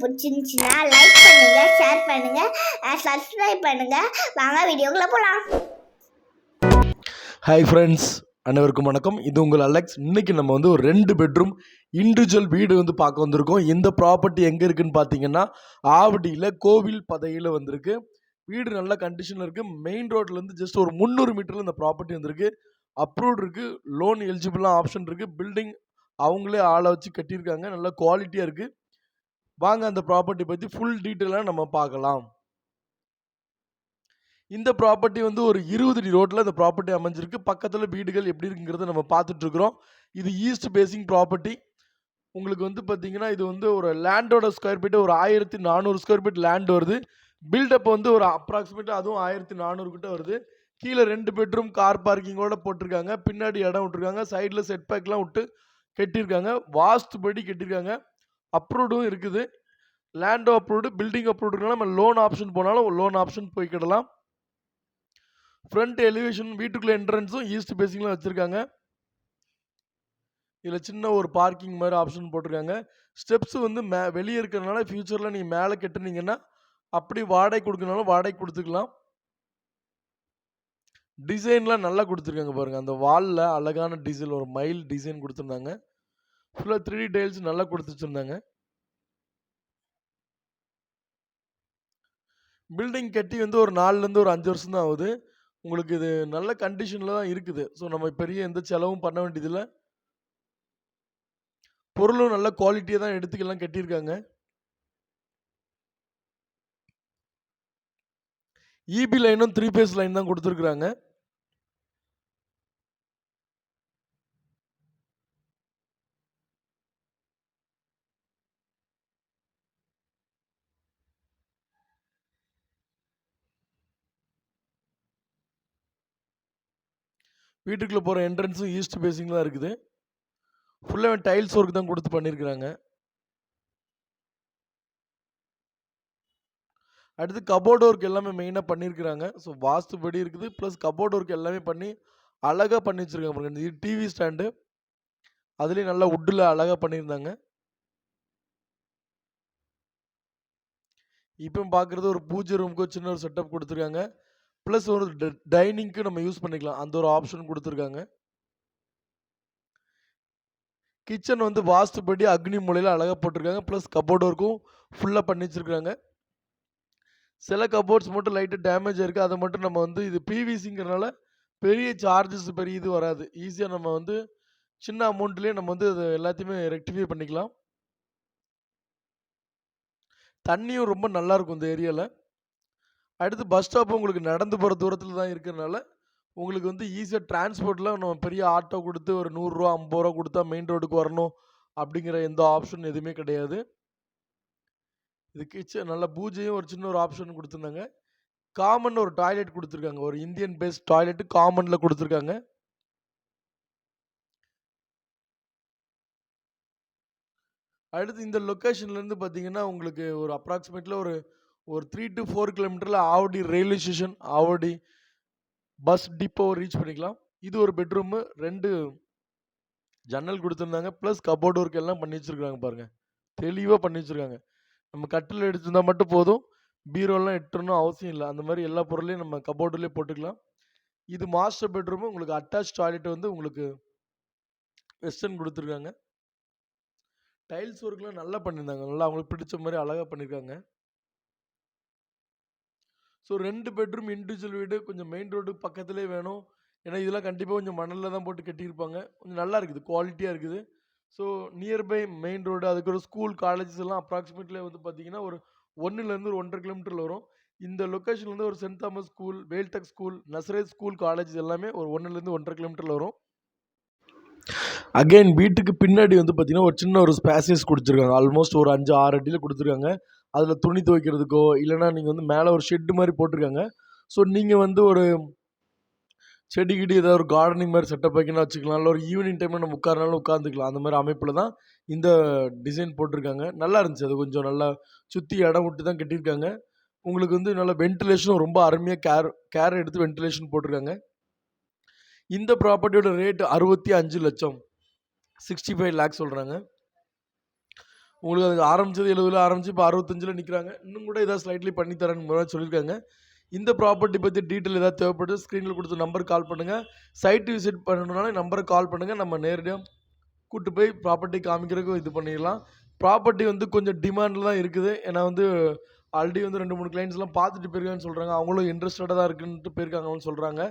பிடிச்சிருந்துச்சுன்னா லைக் பண்ணுங்க ஷேர் பண்ணுங்க சப்ஸ்கிரைப் பண்ணுங்க. வாங்க வீடியோக்குள்ள போலாம். ஹாய் ஃப்ரெண்ட்ஸ் அனைவருக்கும் வணக்கம். இது உங்கள் அலெக்ஸ் இன்னைக்கு நம்ம வந்து ஒரு ரெண்டு பெட்ரூம் இண்டிவிஜுவல் வீடு வந்து பார்க்க வந்திருக்கோம். இந்த ப்ராப்பர்ட்டி எங்கே இருக்குன்னு பார்த்தீங்கன்னா ஆவடியில் கோவில் பதையில் வந்திருக்கு. வீடு நல்ல கண்டிஷனில் இருக்குது மெயின் ரோட்லேருந்து ஜஸ்ட் ஒரு முந்நூறு மீட்டரில் இந்த ப்ராப்பர்ட்டி வந்திருக்கு. அப்ரூவ்ட் இருக்குது லோன் எலிஜிபிளாக ஆப்ஷன் இருக்குது பில்டிங் அவங்களே ஆளை வச்சு கட்டியிருக்காங்க. நல்ல குவாலிட்டியாக இருக்குது வாங்க அந்த ப்ராப்பர்ட்டி பற்றி ஃபுல் டீட்டெயிலாக நம்ம பார்க்கலாம். இந்த ப்ராப்பர்ட்டி வந்து ஒரு இருபது அடி ரோட்டில் இந்த ப்ராப்பர்ட்டி அமைஞ்சிருக்கு. பக்கத்தில் வீடுகள் எப்படி இருக்குங்கிறத நம்ம பார்த்துட்ருக்குறோம் இது ஈஸ்ட் பேசிங் ப்ராப்பர்ட்டி உங்களுக்கு வந்து பார்த்தீங்கன்னா இது வந்து ஒரு லேண்டோட ஸ்கொயர் ஃபீட்டு ஒரு ஆயிரத்தி நானூறு ஸ்கொயர் ஃபீட் லேண்ட் வருது. பில்டப் வந்து ஒரு அப்ராக்சிமேட்டாக அதுவும் ஆயிரத்தி நானூறு கிட்ட வருது. கீழே ரெண்டு பெட்ரூம் கார் பார்க்கிங்கோட போட்டிருக்காங்க. பின்னாடி இடம் விட்டுருக்காங்க. சைடில் செட் பேக்லாம் விட்டு கட்டியிருக்காங்க வாஸ்துபடி கட்டியிருக்காங்க அப்ரூவ்டும் இருக்குது. லேண்டோ அப்ரூவ்டு பில்டிங் அப்ரூவ்டுனால நம்ம லோன் ஆப்ஷன் போனாலும் லோன் ஆப்ஷன் போய்க்கிடலாம் ஃப்ரண்ட் எலிவேஷன் வீட்டுக்குள்ளே என்ட்ரன்ஸும் ஈஸ்ட் பேசிங்லாம் வச்சுருக்காங்க. இதில் சின்ன ஒரு பார்க்கிங் மாதிரி ஆப்ஷன் போட்டிருக்காங்க. ஸ்டெப்ஸ் வந்து மே வெளியே இருக்கிறதுனால ஃப்யூச்சரில் நீங்கள் மேலே கட்டுனீங்கன்னா அப்படி வாடகை கொடுக்கணுனாலும் வாடகை கொடுத்துக்கலாம். டிசைன்லாம் நல்லா கொடுத்துருக்காங்க பாருங்கள் அந்த வாலில் அழகான டிசைன் ஒரு மைல் டிசைன் கொடுத்துருந்தாங்க. ஃபுல்லாக த்ரீ டைல்ஸ் நல்லா கொடுத்து வச்சுருந்தாங்க பில்டிங் கட்டி வந்து ஒரு நாலுலேருந்து ஒரு அஞ்சு வருஷம் தான் ஆகுது. உங்களுக்கு இது நல்ல கண்டிஷனில் தான் இருக்குது. ஸோ நம்ம பெரிய எந்த செலவும் பண்ண வேண்டியதில்லை. பொருளும் நல்ல குவாலிட்டியாக தான் எடுத்துக்கலாம் கட்டியிருக்காங்க. இபி லைனும் த்ரீ பேஸ் லைன் தான் கொடுத்துருக்குறாங்க. வீட்டுக்குள்ளே போகிற என்ட்ரன்ஸும் ஈஸ்ட் பேசிங் தான் இருக்குது. ஃபுல்லாக டைல்ஸ் ஒர்க் தான் கொடுத்து பண்ணியிருக்கிறாங்க அடுத்து கபோர்டு ஒர்க் எல்லாமே மெயினாக பண்ணியிருக்கிறாங்க ஸோ வாஸ்துபடி இருக்குது. ப்ளஸ் கபோர்டு ஒர்க் எல்லாமே பண்ணி அழகாக பண்ணி வச்சுருக்காங்க பாருங்க. இது டிவி ஸ்டாண்டு அதுலேயும் நல்லா உட்டில் அழகாக பண்ணியிருந்தாங்க. இப்போ பார்க்குறது ஒரு பூஜை ரூமுக்கு சின்ன ஒரு செட்டப் கொடுத்துருக்காங்க. ப்ளஸ் ஒரு டைனிங்க்கு நம்ம யூஸ் பண்ணிக்கலாம். அந்த ஒரு ஆப்ஷன் கொடுத்துருக்காங்க. கிச்சன் வந்து வாஸ்துபடி அக்னி மூலையில் அழகாக போட்டிருக்காங்க. ப்ளஸ் கபோர்டு ஒர்க்கும் ஃபுல்லாக பண்ணி வச்சுருக்காங்க. சில கபோர்ட்ஸ் மட்டும் லைட்டாக டேமேஜ் இருக்குது அதை மட்டும் நம்ம வந்து இது பிவிசிங்கிறனால பெரிய சார்ஜஸ் பெரிய இது வராது. ஈஸியாக நம்ம வந்து சின்ன அமௌண்ட்லேயே நம்ம வந்து அது எல்லாத்தையுமே ரெக்டிஃபை பண்ணிக்கலாம். தண்ணியும் ரொம்ப நல்லாயிருக்கும் இந்த ஏரியாவில் அடுத்து பஸ் ஸ்டாப் உங்களுக்கு நடந்து போகிற தூரத்தில் தான் இருக்கிறனால உங்களுக்கு வந்து ஈஸியாக டிரான்ஸ்போர்ட்டில் நம்ம பெரிய ஆட்டோ கொடுத்து ஒரு நூறுரூவா ஐம்பது ரூபா கொடுத்தா மெயின் ரோடுக்கு வரணும் அப்படிங்கிற எந்த ஆப்ஷன் எதுவுமே கிடையாது. இது கிச்சன் நல்ல பூஜையும் ஒரு சின்ன ஒரு ஆப்ஷன் கொடுத்துருந்தாங்க. காமன் ஒரு டாய்லெட் கொடுத்துருக்காங்க. ஒரு இந்தியன் பேஸ்ட் டாய்லெட் காமனில் கொடுத்துருக்காங்க. அடுத்து இந்த லொக்கேஷன்லேருந்து பார்த்தீங்கன்னா உங்களுக்கு ஒரு அப்ராக்சிமேட்டில் ஒரு ஒரு த்ரீ டு ஃபோர் கிலோமீட்டரில் Avadi railway station Avadi bus depot reach பண்ணிக்கலாம். இது ஒரு பெட்ரூமு ரெண்டு ஜன்னல் கொடுத்துருந்தாங்க. ப்ளஸ் கபோர்ட் ஒர்க் எல்லாம் பண்ணி வச்சுருக்காங்க பாருங்கள் தெளிவாக பண்ணி வச்சுருக்காங்க. நம்ம கட்டில் எடுத்திருந்தா மட்டும் போதும். பீரோலாம் எட்டணும் அவசியம் இல்லை. அந்த மாதிரி எல்லா பொருளையும் நம்ம கபோர்டுலேயே போட்டுக்கலாம். இது மாஸ்டர் பெட்ரூமு உங்களுக்கு அட்டாச் டாய்லெட் வந்து உங்களுக்கு வெஸ்டர்ன் கொடுத்துருக்காங்க. டைல்ஸ் ஒர்க்லாம் நல்லா பண்ணியிருந்தாங்க. நல்லா அவங்களுக்கு பிடிச்ச மாதிரி அழகாக பண்ணியிருக்காங்க. ஸோ ரெண்டு பெட்ரூம் இண்டிவிஜுவல் வீடு கொஞ்சம் மெயின் ரோடு பக்கத்துலேயே வேணும். ஏன்னா இதெல்லாம் கண்டிப்பாக கொஞ்சம் மணலில் தான் போட்டு கட்டியிருப்பாங்க. கொஞ்சம் நல்லா இருக்குது குவாலிட்டியாக இருக்குது. ஸோ நியர்பை மெயின் ரோடு அதுக்கு ஒரு ஸ்கூல் காலேஜஸ் எல்லாம் அப்ராக்சிமேட்லி வந்து பார்த்தீங்கன்னா ஒரு ஒன்றுலேருந்து ஒரு ஒன்றரை கிலோமீட்டரில் வரும். இந்த லொக்கேஷன்லேருந்து ஒரு Saint Thomas school Veltech school Nazareth school college எல்லாமே ஒரு ஒன்றுலேருந்து ஒன்றரை கிலோமீட்டரில் வரும். அகைன் வீட்டுக்கு பின்னாடி வந்து பார்த்தீங்கன்னா ஒரு சின்ன ஒரு ஸ்பேசஸ் கொடுத்துருக்காங்க. ஆல்மோஸ்ட் ஒரு அஞ்சு ஆறு அடியில் கொடுத்துருக்காங்க. அதில் துணி துவைக்கிறதுக்கோ இல்லைன்னா நீங்கள் வந்து மேலே ஒரு ஷெட்டு மாதிரி போட்டிருக்காங்க. ஸோ நீங்கள் வந்து ஒரு செடி கிடி ஏதாவது ஒரு கார்டனிங் மாதிரி செட்டப் வைக்கணும் வச்சுக்கலாம். இல்லை ஒரு ஈவினிங் டைமில் நம்ம உட்காரனாலும் உட்காந்துக்கலாம் அந்த மாதிரி அமைப்பில் தான் இந்த டிசைன் போட்டிருக்காங்க. நல்லா இருந்துச்சு. அது கொஞ்சம் நல்லா சுற்றி இடம் விட்டு தான் கட்டியிருக்காங்க. உங்களுக்கு வந்து நல்லா வென்டிலேஷனும் ரொம்ப அருமையாக கேர் கேர் எடுத்து வென்டிலேஷன் போட்டிருக்காங்க. இந்த ப்ராப்பர்ட்டியோட ரேட்டு அறுபத்தி அஞ்சு லட்சம். சிக்ஸ்டி ஃபைவ் லேக்ஸ் சொல்கிறாங்க உங்களுக்கு அது ஆரம்பிச்சது 70ல ஆரம்பிச்சு இப்போ அறுபத்தஞ்சில் நிற்கிறாங்க இன்னும் கூட ஏதாவது ஸ்லைட்லி பண்ணி முன்னாடி சொல்லியிருக்காங்க. இந்த ப்ராப்பர்ட்டி பற்றி டீட்டெயில் ஏதாவது தேவைப்படுது ஸ்க்ரீனில் கொடுத்த நம்பர் கால் பண்ணுங்க. சைட் விசிட் பண்ணணும்னாலும் நம்பருக்கு கால் பண்ணுங்கள் நம்ம நேரடியாக கூப்பிட்டு போய் ப்ராப்பர்ட்டி காமிக்கிறதுக்கு இது பண்ணிடலாம். ப்ராப்பர்ட்டி வந்து கொஞ்சம் டிமாண்டில் தான் இருக்குது. ஏன்னா வந்து ஆல்ரெடி வந்து ரெண்டு மூணு கிளைண்ட்ஸ்லாம் பார்த்துட்டு போயிருக்காங்கன்னு சொல்கிறாங்க அவங்களும் இன்ட்ரஸ்டடா தான் இருக்குன்ட்டு போயிருக்காங்கன்னு சொல்கிறாங்க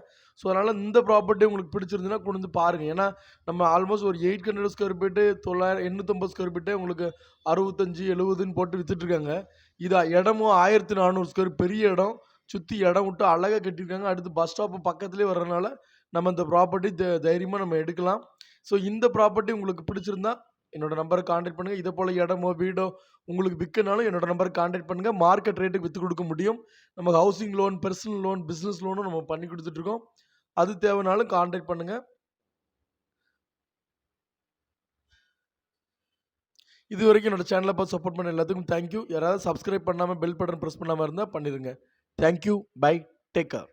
ஸோ அதனால் இந்த ப்ராப்பர்ட்டி உங்களுக்கு பிடிச்சிருந்துன்னா கொண்டு வந்து பாருங்கள் ஏன்னா நம்ம ஆல்மோஸ்ட் ஒரு 800 ஸ்கொயர் ஃபீட்டு 900 850 ஸ்கொயர் ஃபீட்டே உங்களுக்கு 65, 70ன்னு போட்டு விற்றுட்ருக்காங்க இருக்காங்க. இது இடமும் 1400 ஸ்கொயர் பெரிய இடம். சுற்றி இடம் விட்டு அழகாக கட்டியிருக்காங்க. அடுத்து பஸ் ஸ்டாப்பு பக்கத்துலேயே வர்றதுனால நம்ம இந்த ப்ராப்பர்ட்டி த நம்ம எடுக்கலாம். ஸோ இந்த ப்ராப்பர்ட்டி உங்களுக்கு பிடிச்சிருந்தா என்னோட நம்பரை கான்டாக்ட் பண்ணுங்க. இதே போல இடமோ, வீடோ உங்களுக்கு விற்கனாலும் என்னோட நம்பரை கான்டாக்ட் பண்ணுங்க. மார்க்கெட் ரேட்டுக்கு வித்து கொடுக்க முடியும். நமக்கு housing loan, personal loan, business லோனும் நம்ம பண்ணி கொடுத்துட்ருக்கோம் அது தேவைனாலும் கான்டாக்ட் பண்ணுங்க. இதுவரைக்கும் என்னோட சேனலை பார்த்து சப்போர்ட் பண்ண எல்லாத்துக்கும் தேங்க் யூ. யாராவது சப்ஸ்கிரைப் பண்ணாமல் பெல் பட்டன் ப்ரெஸ் பண்ணாம இருந்தால் பண்ணிடுங்க thank you. Bye. Take care.